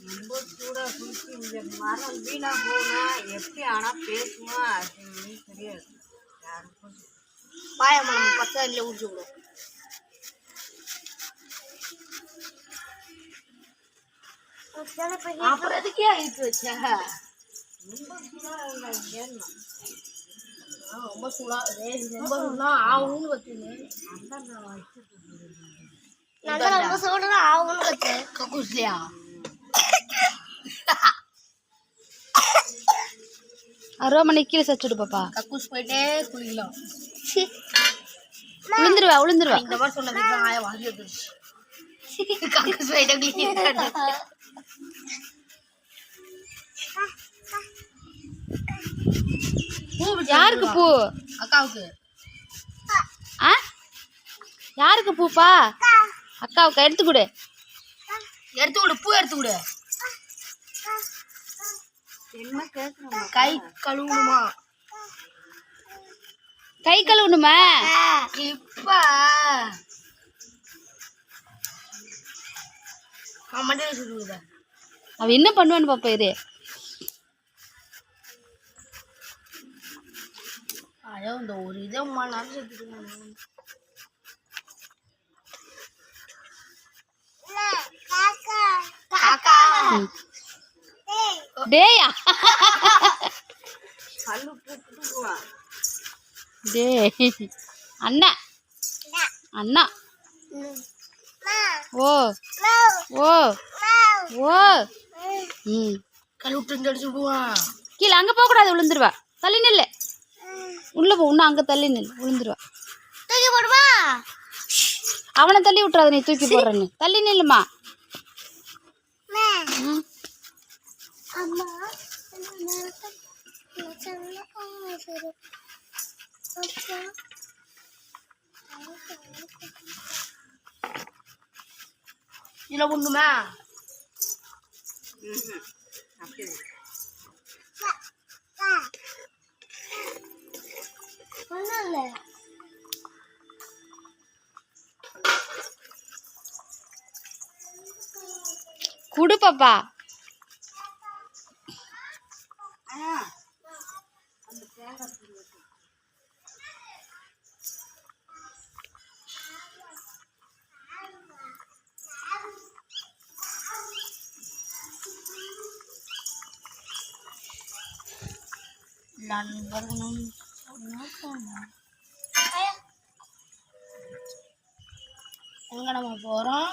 ரொம்ப சூடாக குடிச்சு இந்த மரம் வீணாக போனா எப்படி ஆனால் பேசுமா அது தெரியாது யாருக்கும் பாயமரம் பத்து அடியில் ஊற்றி விடும் அப்புறம் எதுக்கே ஆயிட்டு வச்ச ரொம்ப சூடாக இருந்தால் ஏறணும் ரொம்ப சூடா ரேஸ் ரொம்ப சூடா ஆகும்னு வச்சுங்க அந்தாண்ட வச்சுட்டு நல்லா ரொம்ப சூடா ஆகும்னு வச்சு கக்கூஸ்லையா அறுபது மணிக்கு கீழே சச்சுடு பாப்பா. கக்கூஸ் போயிட்டே குளிக்கலாம். விழுந்துருவா விழுந்துருவா இந்த மாதிரி சொன்னதுக்கு ஆய வாங்கி வந்துருச்சு கக்கூஸ் போயிட்டே குளிக்கலாம் யாருக்கு பூ? அக்காவுக்கு. ஆ யாருக்கு பூப்பா? அக்காவுக்கு எடுத்து கொடு. எடுத்து விடு பூ எடுத்து கேட்குறோம் கை கழுவணுமா? கை கழுவணுமா? இப்ப. நான் மண்டியில் சுட்டு விடுதேன் அவ என்ன பண்ணுவான்னு பாப்பா இரு. ஐயோ இந்த ஒரு இதை அம்மா நேரம் செத்துட்டு காக்கா. டேயா. டே அண்ணா. அண்ணா. ஓ. ஓ. ஓ. ம். கழுவிட்டு அடிச்சு விடுவான் கீழே அங்கே போகக்கூடாது விழுந்துருவா. தள்ளி நில்லு. உள்ளே போ இன்னும் அங்கே தள்ளி நில்லு விழுந்துருவா. தூக்கி போடுமா? அவனை தள்ளி விட்றாத நீ தூக்கி போடுறேன்னு. தள்ளி நில்லுமா. இதில் இல்லை குடு பாப்பா. நண்பர்களும் எங்க நம்ம போறோம்?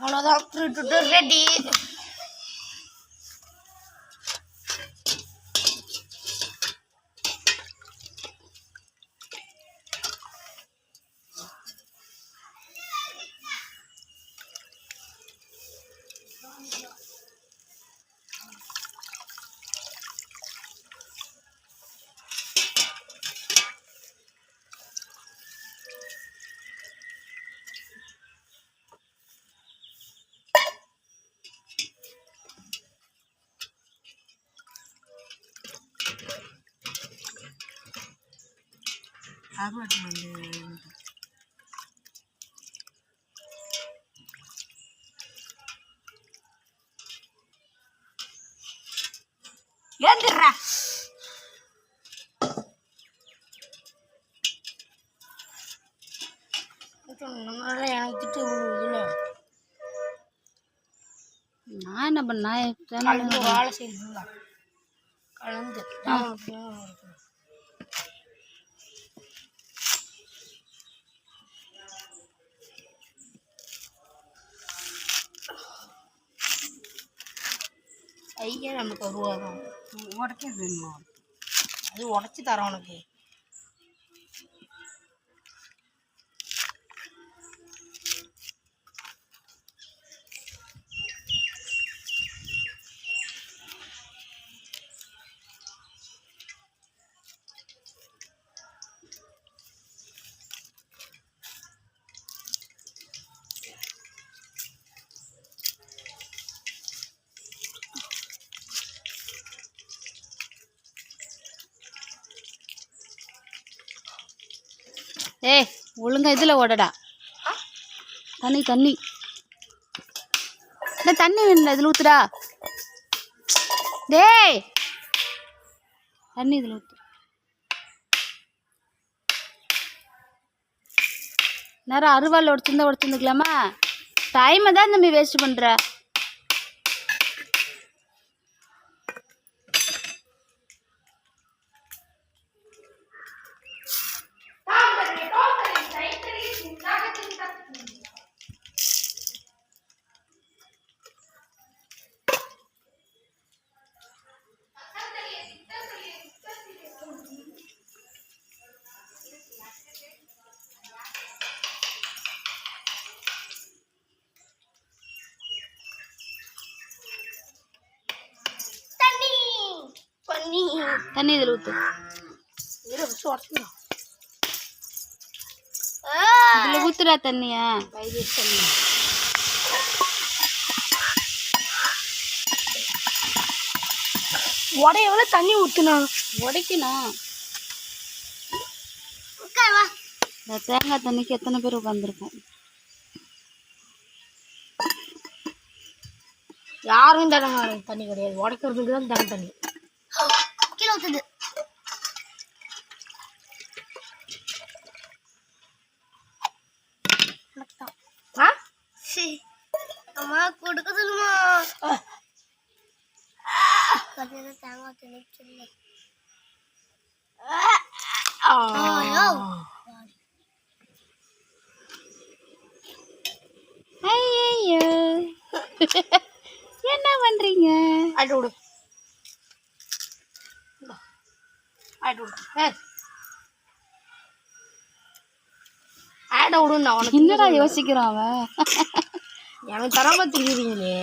அவ்வளோதான் ஃப்ரூட்டு ரெடி அறுபது வந்து ஏந்துடுறா நம்மளால எனக்கு திட்டு விழுவுதுல நான் என்ன பண்ணேன் ஆளை செய்யணும்ல கலந்து. ஐயா நமக்கு தான். உடக்கே வேணுமா? அது உடச்சி தரோம் உனக்கு. ஏய் ஒழுங்கா இதில் ஓடடா. தண்ணி தண்ணி. இந்த தண்ணி வேணும்ல இதில் ஊத்துடா. டேய். தண்ணி இதில் ஊத்து. நேரம் அருவாள் உடச்சிருந்தா உடச்சிருந்துக்கலாமா? டைமை தான் தம்பி வேஸ்ட் பண்ணுற தண்ணி இதில் உடச்சுக்கலாம் இதில் ஊத்துடா தண்ணியா. வைத்திய தண்ணி உட எவ்வளோ தண்ணி ஊற்றுனா உடைக்கணும். வா. இந்த தேங்காய் தண்ணிக்கு எத்தனை பேர் உட்காந்துருக்கோம் யாரும் தரங்க தண்ணி கிடையாது. உடைக்கிறதுக்கு தான் தண்ணி. ஆ? அம்மா கொடுக்க சொல்லுமா? தேங்காய் தண்ணி சொல்லு ஐயோ. என்ன பண்றீங்க? ஆயிட்டு ஆயிட்டு விடு ஏய். ஆயிட விடு நான் உனக்கு என்னடா யோசிக்கிறான் அவன்? எனக்கு தராம திரியுறீங்களே?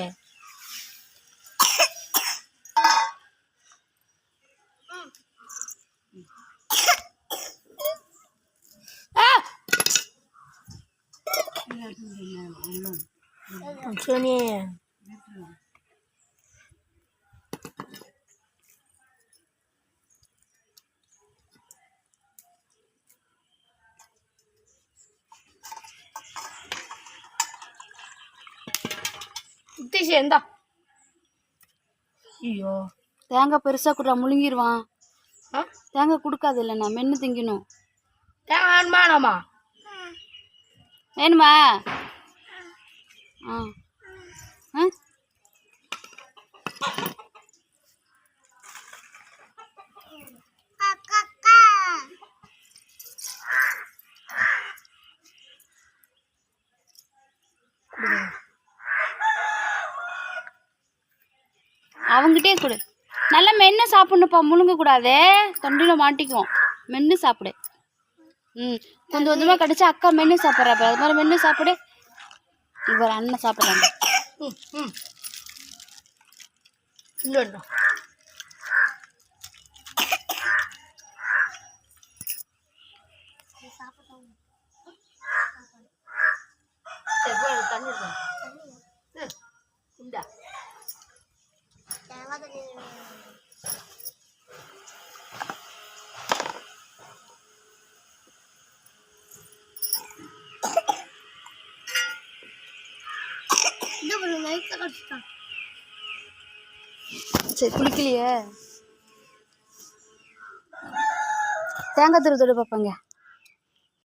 சோனி உத்தேசி எந்தா ஐயோ. தேங்காய் பெருசா குடுறா முழுங்கிடுவான் தேங்காய் கொடுக்காது இல்லைண்ணா மென்று திங்கணும். தேங்காய் வேணுமா? வேணாமா? ஆ. அவங்ககிட்டயே கொடு. நல்லா மென்று சாப்பிட்ணுப்பா முழுங்க கூடாதே தொண்டியில் மாட்டிக்கும் மென்று சாப்பிடு. ம் கொஞ்சம் கொஞ்சமாக கடிச்சா அக்கா மென்று சாப்பிட்றாப்ப அது மாதிரி மென்று சாப்பிடு. இவர் அண்ணன் சாப்பிட்றாங்க. ம் ம். இன்னொன்று சரி குளிக்கலையே. தேங்காய் துரு தொடு பார்ப்பாங்க